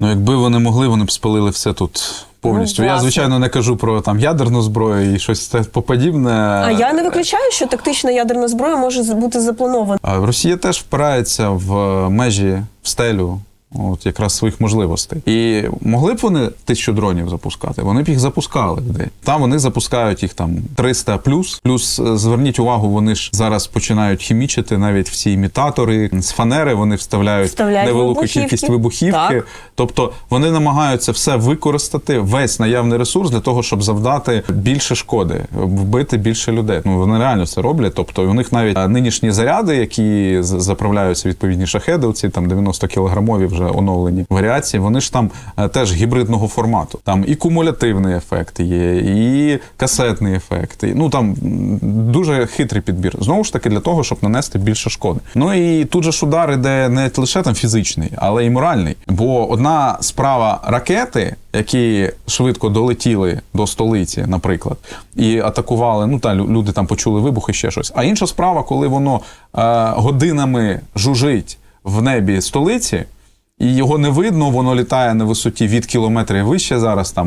Ну, якби вони могли, вони б спалили все тут повністю. Ну, я, звичайно, не кажу про там ядерну зброю і щось те подібне. А я не виключаю, що тактична ядерна зброя може бути запланована. Росія теж впирається в межі в стелю. От якраз своїх можливостей. І могли б вони тисячу дронів запускати? Вони б їх запускали. Де. Там вони запускають їх там 300 плюс. Плюс е, зверніть увагу, вони ж зараз починають хімічити навіть всі імітатори з фанери. Вони вставляють Вставляють невелику вибухівки. кількість вибухівки. Так. Тобто вони намагаються все використати, весь наявний ресурс для того, щоб завдати більше шкоди, вбити більше людей. Ну вони реально це роблять. Тобто у них навіть е, нинішні заряди, які заправляються відповідні шахеди, оці там 90 кілограмові вже оновлені варіації. Вони ж там е, теж гібридного формату. Там і кумулятивний ефект є, і касетний ефект. Ну там дуже хитрий підбір. Знову ж таки, для того, щоб нанести більше шкоди. Ну і тут же ж удар іде не лише там фізичний, але й моральний. Бо одна справа ракети, які швидко долетіли до столиці, наприклад, і атакували. Ну та люди там почули вибух і ще щось. А інша справа, коли воно е, годинами жужить в небі столиці. І його не видно, воно літає на висоті від кілометрів вище зараз, там і